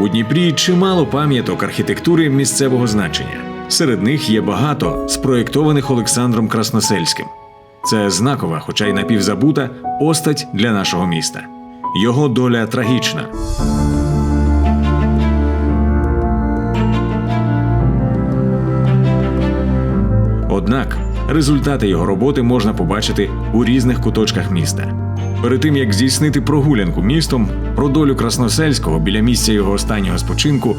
У Дніпрі чимало пам'яток архітектури місцевого значення. Серед них є багато спроєктованих Олександром Красносельським. Це знакова, хоча й напівзабута, постать для нашого міста. Його доля трагічна. Однак результати його роботи можна побачити у різних куточках міста. Перед тим як здійснити прогулянку містом про долю Красносельського біля місця його останнього спочинку,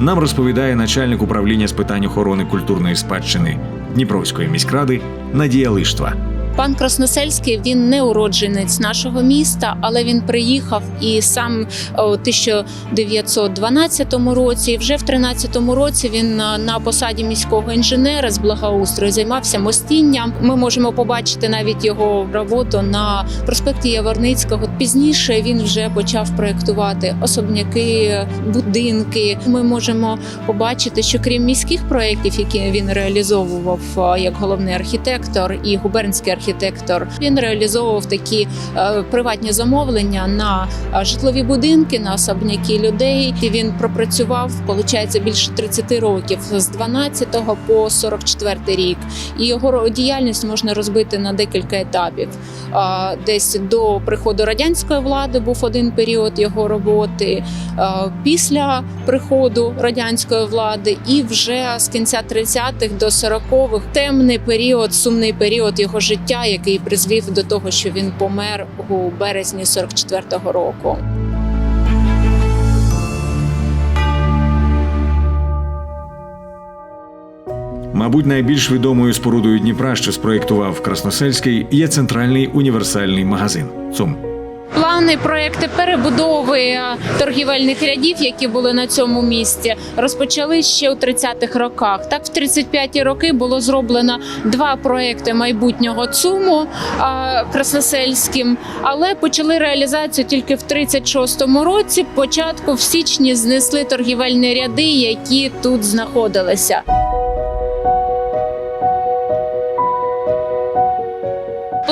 нам розповідає начальник управління з питань охорони культурної спадщини Дніпровської міськради Надія Лиштва. Пан Красносельський він не уродженець нашого міста, але він приїхав і сам у 1912 році, і вже в 13-му році він на, на посаді міського інженера з благоустрою займався мостінням. Ми можемо побачити навіть його роботу на проспекті Яворницького. Пізніше він вже почав проєктувати особняки, будинки. Ми можемо побачити, що крім міських проєктів, які він реалізовував як головний архітектор і губернський архітектор, він реалізовував такі е, приватні замовлення на е, житлові будинки, на особняки людей. І він пропрацював, виходить, більше 30 років з 12 по 44 рік. І його діяльність можна розбити на декілька етапів. Десь до приходу радянської влади був один період його роботи. Після приходу радянської влади, і вже з кінця 30-х до 40-х темний період, сумний період його життя, який призвів до того, що він помер у березні 44-го року. Мабуть, найбільш відомою спорудою Дніпра, що спроєктував Красносельський, є центральний універсальний магазин ЦУМ. Плани проекти перебудови е, торгівельних рядів, які були на цьому місці, розпочали ще у 30-х роках. Так, в 35-ті роки було зроблено два проекти майбутнього ЦУМу е, Красносельським, але почали реалізацію тільки в 36-му році. Початку в січні знесли торгівельні ряди, які тут знаходилися.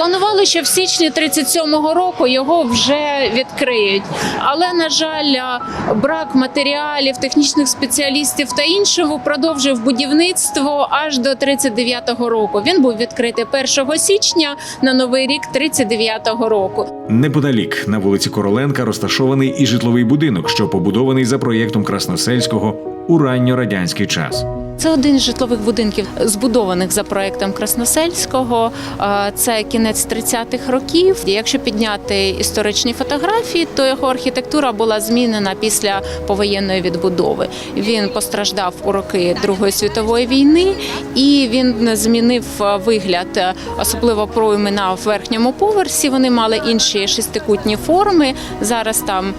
Планували, що в січні 37-го року його вже відкриють. Але, на жаль, брак матеріалів, технічних спеціалістів та іншого продовжив будівництво аж до 39-го року. Він був відкритий 1 січня на новий рік 39-го року. Неподалік на вулиці Короленка розташований і житловий будинок, що побудований за проєктом Красносельського у ранньорадянський час. Це один з житлових будинків, збудованих за проектом Красносельського. Це кінець 30-х років. Якщо підняти історичні фотографії, то його архітектура була змінена після повоєнної відбудови. Він постраждав у роки Другої світової війни, і він змінив вигляд, особливо проймена в верхньому поверсі. Вони мали інші шестикутні форми. Зараз там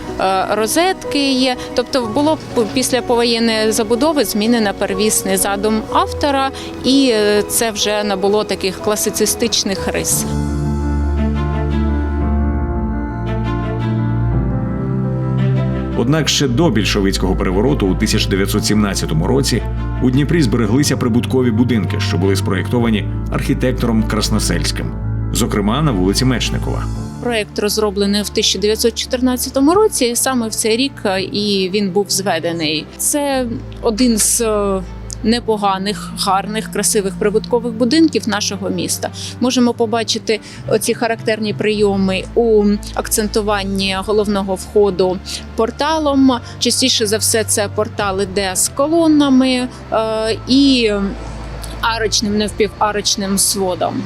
розетки є. Тобто було після повоєнної забудови змінена первісний задум автора, і е, це вже набуло таких класицистичних рис. Однак ще до більшовицького перевороту у 1917 році у Дніпрі збереглися прибуткові будинки, що були спроєктовані архітектором Красносельським, зокрема на вулиці Мечникова. Проект розроблений в 1914 році. Саме в цей рік е, і він був зведений. Це один з е, непоганих, гарних, красивих прибуткових будинків нашого міста. Можемо побачити оці характерні прийоми у акцентуванні головного входу порталом. Частіше за все, це портали, де з колонами е, і арочним, невпіварочним сводом.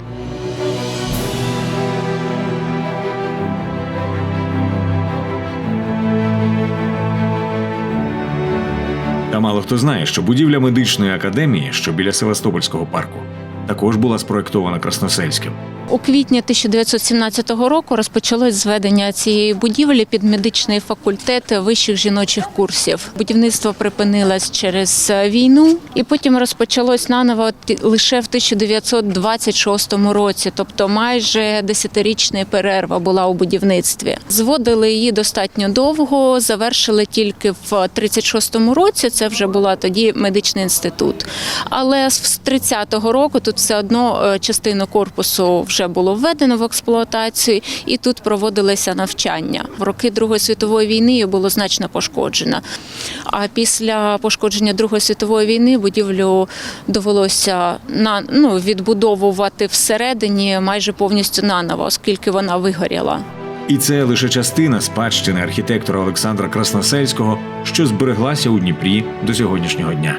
Хто знає, що будівля медичної академії, що біля Севастопольського парку, також була спроєктована Красносельським. У квітні 1917 року розпочалось зведення цієї будівлі під медичний факультет вищих жіночих курсів. Будівництво припинилось через війну, і потім розпочалось наново лише в 1926 році, тобто майже десятирічна перерва була у будівництві. Зводили її достатньо довго, завершили тільки в 36 році. Це вже була тоді медичний інститут. Але з 30-го року тут все одно е, частину корпусу вже було введено в експлуатацію, і тут проводилися навчання. В роки Другої світової війни було значно пошкоджено. А після пошкодження Другої світової війни будівлю довелося на ну відбудовувати всередині майже повністю наново, оскільки вона вигоріла. І це лише частина спадщини архітектора Олександра Красносельського, що збереглася у Дніпрі до сьогоднішнього дня.